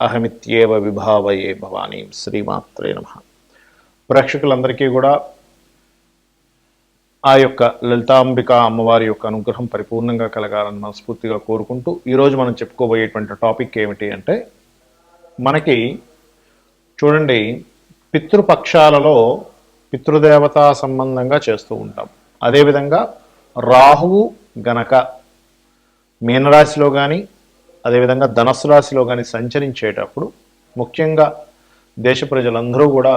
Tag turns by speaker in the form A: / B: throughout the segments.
A: అహమిత్యేవ విభావయే భవానీ. శ్రీమాత్రే నమ. ప్రేక్షకులందరికీ కూడా ఆ యొక్క లలితాంబిక అమ్మవారి యొక్క అనుగ్రహం పరిపూర్ణంగా కలగాలని మనస్ఫూర్తిగా కోరుకుంటూ ఈరోజు మనం చెప్పుకోబోయేటువంటి టాపిక్ ఏమిటి అంటే మనకి చూడండి పితృపక్షాలలో పితృదేవతా సంబంధంగా చేస్తూ ఉంటాం. అదేవిధంగా రాహువు గనక మీనరాశిలో కానీ అదేవిధంగా ధనస్సు రాశిలో కానీ సంచరించేటప్పుడు ముఖ్యంగా దేశ ప్రజలందరూ కూడా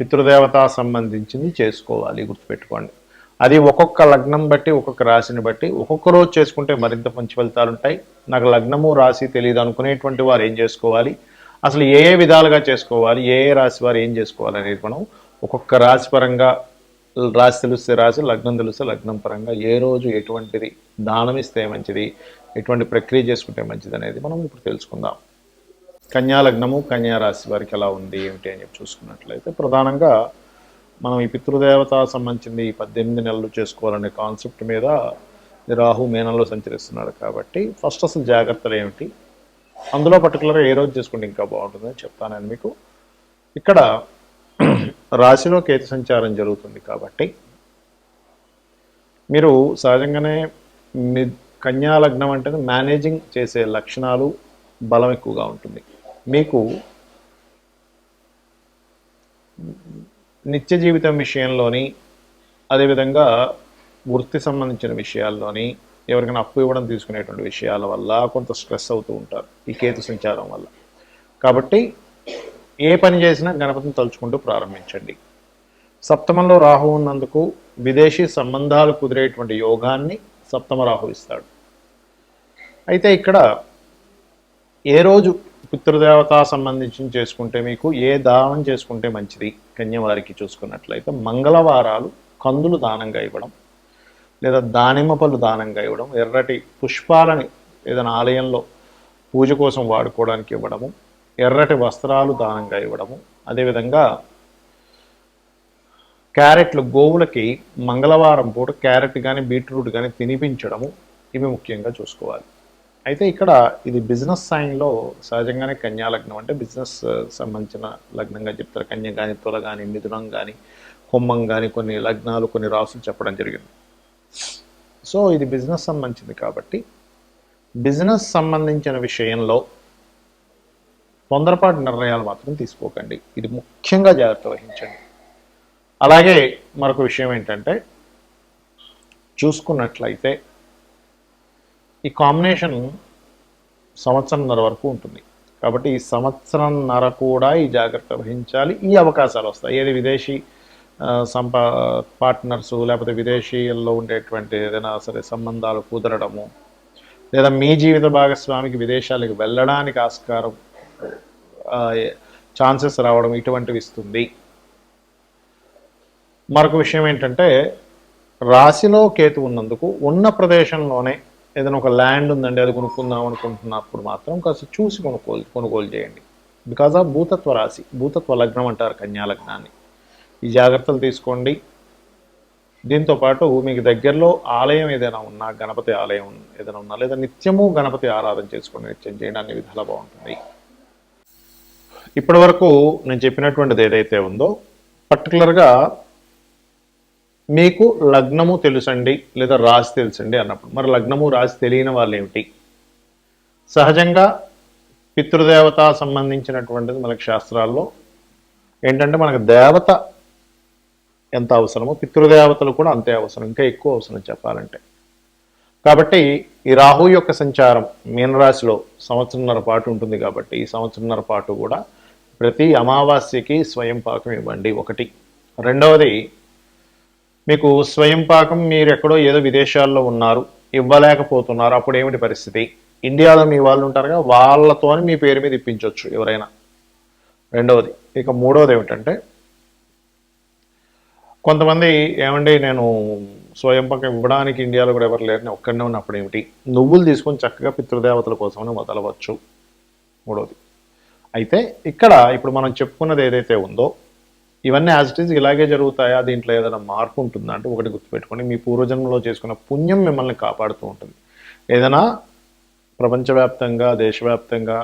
A: పితృదేవతా సంబంధించింది చేసుకోవాలి గుర్తుపెట్టుకోండి. అది ఒక్కొక్క లగ్నం బట్టి ఒక్కొక్క రాశిని బట్టి ఒక్కొక్క రోజు చేసుకుంటే మరింత మంచి ఫలితాలు ఉంటాయి. నాకు లగ్నము రాశి తెలియదు అనుకునేటువంటి వారు ఏం చేసుకోవాలి? అసలు ఏ ఏ విధాలుగా చేసుకోవాలి? ఏ ఏ రాశి వారు ఏం చేసుకోవాలి అనేది మనం ఒక్కొక్క రాశి పరంగా రాశి తెలిస్తే రాశి లగ్నం తెలిస్తే లగ్నం పరంగా ఏ రోజు ఎటువంటిది దానం ఇస్తే మంచిది ఎటువంటి ప్రక్రియ చేసుకుంటే మంచిది అనేది మనం ఇప్పుడు తెలుసుకుందాం. కన్యా లగ్నము కన్యా రాశి వారికి ఎలా ఉంది ఏమిటి అని చెప్పి చూసుకున్నట్లయితే ప్రధానంగా మనం ఈ పితృదేవత సంబంధించింది ఈ పద్దెనిమిది నెలలు చేసుకోవాలనే కాన్సెప్ట్ మీద రాహు మేనంలో సంచరిస్తున్నాడు కాబట్టి ఫస్ట్ అసలు జాగ్రత్తలు ఏమిటి అందులో పర్టికులర్గా ఏ రోజు చేసుకుంటే ఇంకా బాగుంటుందని చెప్తాను నేను మీకు ఇక్కడ రాశిలో కేతు సంచారం జరుగుతుంది కాబట్టి మీరు సహజంగానే మీ కన్యా లగ్నం అంటే మేనేజింగ్ చేసే లక్షణాలు బలం ఎక్కువగా ఉంటుంది. మీకు నిత్య జీవితం విషయంలోని అదేవిధంగా వృత్తి సంబంధించిన విషయాల్లోని ఎవరికైనా అప్పు ఇవ్వడం తీసుకునేటువంటి విషయాల వల్ల కొంత స్ట్రెస్ అవుతూ ఉంటారు ఈ కేతు సంచారం వల్ల. కాబట్టి ఏ పని చేసినా గణపతిని తలుచుకుంటూ ప్రారంభించండి. సప్తమంలో రాహు ఉన్నందుకు విదేశీ సంబంధాలు కుదిరేటువంటి యోగాన్ని సప్తమ రాహు ఇస్తాడు. అయితే ఇక్కడ ఏ రోజు పితృదేవత సంబంధించి చేసుకుంటే మీకు ఏ దానం చేసుకుంటే మంచిది? కన్యవారికి చూసుకున్నట్లయితే మంగళవారాలు కందులు దానంగా ఇవ్వడం లేదా దానిమ్మ పళ్ళు దానంగా ఇవ్వడం ఎర్రటి పుష్పాలని ఏదైనా ఆలయంలో పూజ కోసం వాడుకోవడానికి ఇవ్వడము ఎర్రటి వస్త్రాలు దానంగా ఇవ్వడము. అదేవిధంగా క్యారెట్లు గోవులకి మంగళవారం పూట క్యారెట్ కానీ బీట్రూట్ కానీ తినిపించడము ఇవి ముఖ్యంగా చూసుకోవాలి. అయితే ఇక్కడ ఇది బిజినెస్ సైన్లో సహజంగానే కన్యా లగ్నం అంటే బిజినెస్ సంబంధించిన లగ్నంగా చెప్తారు. కన్య కానీ తుల కానీ మిథునం కానీ కుంభం కానీ కొన్ని లగ్నాలు కొన్ని రాసులు చెప్పడం జరిగింది. సో ఇది బిజినెస్ సంబంధించింది కాబట్టి బిజినెస్ సంబంధించిన విషయంలో తొందరపాటు నిర్ణయాలు మాత్రం తీసుకోకండి. ఇది ముఖ్యంగా జాగ్రత్త వహించండి. అలాగే మరొక విషయం ఏంటంటే చూసుకున్నట్లయితే ఈ కాంబినేషన్ సంవత్సరంన్నర వరకు ఉంటుంది. కాబట్టి ఈ సంవత్సరంన్నర కూడా ఈ జాగ్రత్త వహించాలి. ఈ అవకాశాలు వస్తాయి. ఏది విదేశీ సంపా పార్ట్నర్సు లేకపోతే విదేశీయుల్లో ఉండేటువంటి ఏదైనా సరే సంబంధాలు కుదరడము లేదా మీ జీవిత భాగస్వామికి విదేశాలకు వెళ్ళడానికి ఆస్కారం ఛాన్సెస్ రావడం ఇటువంటివి ఇస్తుంది. మరొక విషయం ఏంటంటే రాశిలో కేతు ఉన్నందుకు ఉన్న ప్రదేశంలోనే ఏదైనా ఒక ల్యాండ్ ఉందండి అది కొనుక్కుందాం అనుకుంటున్నప్పుడు మాత్రం కాస్త చూసి కొనుక్కోలు కొనుగోలు చేయండి. బికాజ్ ఆఫ్ భూతత్వ రాశి భూతత్వ లగ్నం అంటారు కన్యా లగ్నాన్ని. ఈ జాగ్రత్తలు తీసుకోండి. దీంతో పాటు మీకు దగ్గరలో ఆలయం ఏదైనా ఉన్నా గణపతి ఆలయం ఏదైనా ఉన్నా లేదా నిత్యము గణపతి ఆరాధన చేసుకోండి నిత్యం చేయడానికి విధాలు బాగుంటుంది. ఇప్పటి వరకు నేను చెప్పినటువంటిది ఏదైతే ఉందో పర్టికులర్గా మీకు లగ్నము తెలుసండి లేదా రాశి తెలుసండి అన్నప్పుడు. మరి లగ్నము రాశి తెలియని వాళ్ళు ఏమిటి? సహజంగా పితృదేవత సంబంధించినటువంటిది మనకి శాస్త్రాల్లో ఏంటంటే మనకు దేవత ఎంత అవసరమో పితృదేవతలు కూడా అంతే అవసరం ఇంకా ఎక్కువ అవసరం చెప్పాలంటే. కాబట్టి ఈ రాహు యొక్క సంచారం మీనరాశిలో సంవత్సరంన్నర పాటు ఉంటుంది కాబట్టి ఈ సంవత్సరంన్నర పాటు కూడా ప్రతి అమావాస్యకి స్వయం పాకం ఇవ్వండి. ఒకటి. రెండవది మీకు స్వయం పాకం మీరు ఎక్కడో ఏదో విదేశాల్లో ఉన్నారు ఇవ్వలేకపోతున్నారు. అప్పుడు ఏమిటి పరిస్థితి? ఇండియాలో మీ వాళ్ళు ఉంటారుగా వాళ్ళతోని మీ పేరు మీద ఇప్పించవచ్చు ఎవరైనా. రెండవది ఇక మూడవది ఏమిటంటే కొంతమంది ఏమండి నేను స్వయం పక్కన ఇవ్వడానికి ఇండియాలో కూడా ఎవరు లేరు నేను ఒక్కడనే ఉన్నప్పుడు ఏమిటి? నువ్వులు తీసుకొని చక్కగా పితృదేవతల కోసమని వదలవచ్చు. మూడవది అయితే ఇక్కడ ఇప్పుడు మనం చెప్పుకున్నది ఏదైతే ఉందో ఇవన్నీ యాజ్ ఇట్ ఈజ్ ఇలాగే జరుగుతాయా? దీంట్లో ఏదైనా మార్పు ఉంటుందా అంటే ఒకటి గుర్తుపెట్టుకోండి. మీ పూర్వజన్మలో చేసుకున్న పుణ్యం మిమ్మల్ని కాపాడుతూ ఉంటుంది. ఏదైనా ప్రపంచవ్యాప్తంగా దేశవ్యాప్తంగా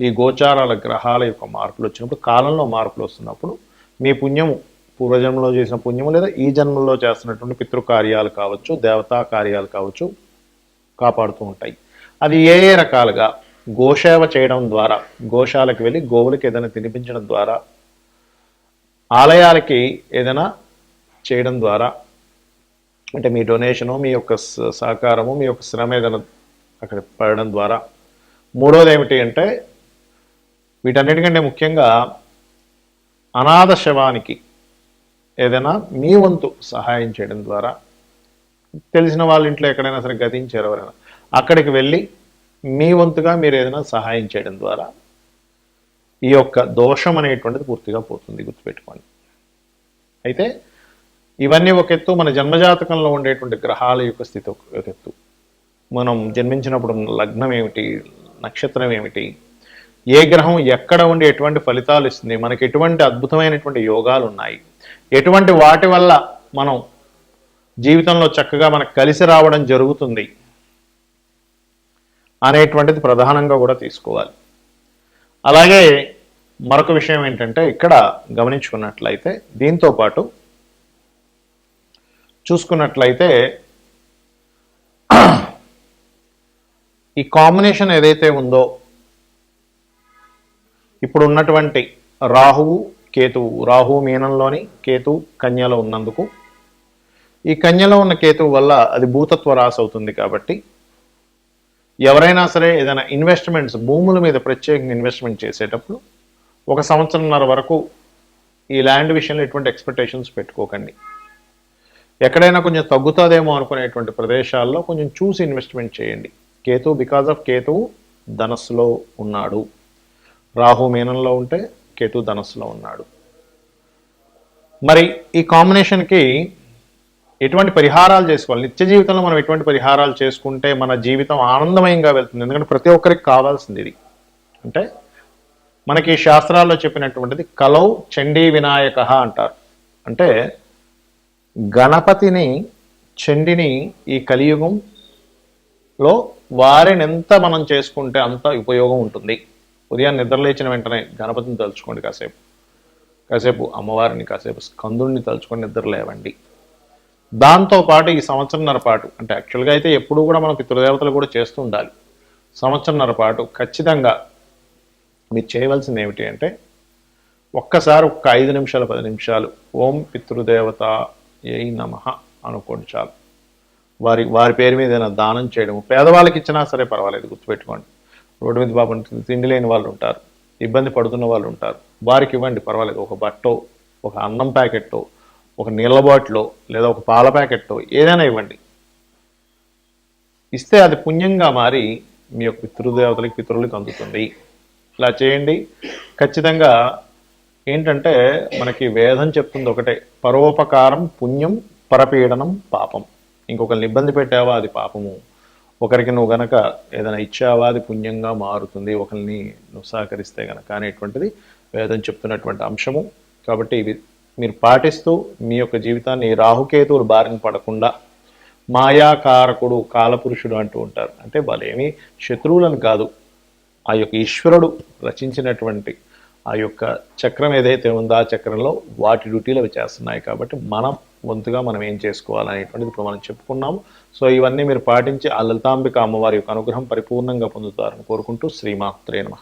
A: ఈ గోచారాల గ్రహాల యొక్క మార్పులు వచ్చినప్పుడు కాలంలో మార్పులు వస్తున్నప్పుడు మీ పుణ్యము పూర్వజన్మలో చేసిన పుణ్యము లేదా ఈ జన్మలో చేస్తున్నటువంటి పితృకార్యాలు కావచ్చు దేవతా కార్యాలు కావచ్చు కాపాడుతూ ఉంటాయి. అది ఏ ఏ రకాలుగా గోసేవ చేయడం ద్వారా గోశాలకు వెళ్ళి గోవులకి ఏదైనా తినిపించడం ద్వారా ఆలయాలకి ఏదైనా చేయడం ద్వారా అంటే మీ డొనేషను మీ యొక్క సహకారము మీ యొక్క శ్రమ ఏదైనా అక్కడ పడడం ద్వారా. మూడోది ఏమిటి అంటే వీటన్నిటికంటే ముఖ్యంగా అనాథ శవానికి ఏదైనా మీ వంతు సహాయం చేయడం ద్వారా తెలిసిన వాళ్ళ ఇంట్లో ఎక్కడైనా సరే గతించారు ఎవరైనా అక్కడికి వెళ్ళి మీ వంతుగా మీరు ఏదైనా సహాయం చేయడం ద్వారా ఈ యొక్క దోషం అనేటువంటిది పూర్తిగా పోతుంది గుర్తుపెట్టుకోండి. అయితే ఇవన్నీ ఒక ఎత్తు మన జన్మజాతకంలో ఉండేటువంటి గ్రహాల యొక్క స్థితి ఒక ఎత్తు. మనం జన్మించినప్పుడు లగ్నం ఏమిటి నక్షత్రం ఏమిటి ఏ గ్రహం ఎక్కడ ఉండి ఎటువంటి ఫలితాలు ఇస్తుంది మనకి ఎటువంటి అద్భుతమైనటువంటి యోగాలు ఉన్నాయి ఎటువంటి వాటి వల్ల మనం జీవితంలో చక్కగా మనకు కలిసి రావడం జరుగుతుంది అనేటువంటిది ప్రధానంగా కూడా తీసుకోవాలి. అలాగే మరొక విషయం ఏంటంటే ఇక్కడ గమనించుకున్నట్లయితే దీంతో పాటు చూసుకున్నట్లయితే ఈ కాంబినేషన్ ఏదైతే ఉందో ఇప్పుడు ఉన్నటువంటి రాహువు కేతువు రాహు మీనంలోని కేతువు కన్యలో ఉన్నందుకు ఈ కన్యలో ఉన్న కేతువు వల్ల అది భూతత్వ రాశి అవుతుంది కాబట్టి ఎవరైనా సరే ఏదైనా ఇన్వెస్ట్మెంట్స్ భూముల మీద ప్రత్యేకంగా ఇన్వెస్ట్మెంట్ చేసేటప్పుడు ఒక సంవత్సరంన్నర వరకు ఈ ల్యాండ్ విషయంలో ఎటువంటి ఎక్స్పెక్టేషన్స్ పెట్టుకోకండి. ఎక్కడైనా కొంచెం తగ్గుతుందేమో అనుకునేటువంటి ప్రదేశాల్లో కొంచెం చూసి ఇన్వెస్ట్మెంట్ చేయండి. కేతు బికాజ్ ఆఫ్ కేతువు ధనస్సులో ఉన్నాడు. రాహు మీనంలో ఉంటే కేతు ధనస్సులో ఉన్నాడు. మరి ఈ కాంబినేషన్కి ఎటువంటి పరిహారాలు చేసుకోవాలి? నిత్య జీవితంలో మనం ఎటువంటి పరిహారాలు చేసుకుంటే మన జీవితం ఆనందమయంగా వెళ్తుంది? ఎందుకంటే ప్రతి ఒక్కరికి కావాల్సింది ఇది. అంటే మనకి శాస్త్రాల్లో చెప్పినటువంటిది కలౌ చండీ వినాయక అంటారు. అంటే గణపతిని చండిని ఈ కలియుగంలో వారిని ఎంత మనం చేసుకుంటే అంత ఉపయోగం ఉంటుంది. ఉదయం నిద్రలేచిన వెంటనే గణపతిని తలుచుకోండి కాసేపు. కాసేపు అమ్మవారిని కాసేపు స్కందుడిని తలుచుకొని నిద్ర లేవండి. దాంతో పాటు ఈ సంవత్సరంన్నర పాటు అంటే యాక్చువల్గా అయితే ఎప్పుడూ కూడా మనం పితృదేవతలు కూడా చేస్తూ ఉండాలి. సంవత్సరంన్నర పాటు ఖచ్చితంగా మీరు చేయవలసింది ఏమిటి అంటే ఒక్కసారి ఒక్క ఐదు నిమిషాలు పది నిమిషాలు ఓం పితృదేవత ఏ నమ అనుకోండి చాలు. వారి వారి పేరు మీద ఏదైనా దానం చేయడం పేదవాళ్ళకి ఇచ్చినా సరే పర్వాలేదు గుర్తుపెట్టుకోండి. రోడ్డు మీద బాబు తిండి లేని వాళ్ళు ఉంటారు ఇబ్బంది పడుతున్న వాళ్ళు ఉంటారు వారికి ఇవ్వండి పర్వాలేదు ఒక బట్టో ఒక అన్నం ప్యాకెట్టో ఒక నీళ్ళ బాటిలో లేదా ఒక పాల ప్యాకెట్టో ఏదైనా ఇవ్వండి. ఇస్తే అది పుణ్యంగా మారి మీ యొక్క పితృదేవతలకి పితరులకు అందుతుంది. ఇలా చేయండి. ఖచ్చితంగా ఏంటంటే మనకి వేదం చెప్తుంది ఒకటే పరోపకారం పుణ్యం పరపీడనం పాపం. ఇంకొకరిని ఇబ్బంది పెట్టావా అది పాపము. ఒకరికి నువ్వు గనక ఏదైనా ఇచ్చావా అది పుణ్యంగా మారుతుంది ఒకరిని నువ్వు సహకరిస్తే గనక అనేటువంటిది వేదం చెప్తున్నటువంటి అంశము. కాబట్టి ఇవి మీరు పాటిస్తూ మీ యొక్క జీవితాన్ని రాహుకేతువులు బారిన పడకుండా మాయాకారకుడు కాలపురుషుడు అంటూ ఉంటారు. అంటే వాళ్ళేమి శత్రువులను కాదు. ఆ యొక్క ఈశ్వరుడు రచించినటువంటి ఆ యొక్క చక్రం ఏదైతే ఉందో ఆ చక్రంలో వాటి డ్యూటీలు అవి చేస్తున్నాయి కాబట్టి మనం వంతుగా మనం ఏం చేసుకోవాలనేటువంటిది ఇప్పుడు మనం చెప్పుకున్నాము. సో ఇవన్నీ మీరు పాటించి ఆ లలితాంబిక అమ్మవారి యొక్క అనుగ్రహం పరిపూర్ణంగా పొందుతారని కోరుకుంటూ శ్రీమాత్రే నమ.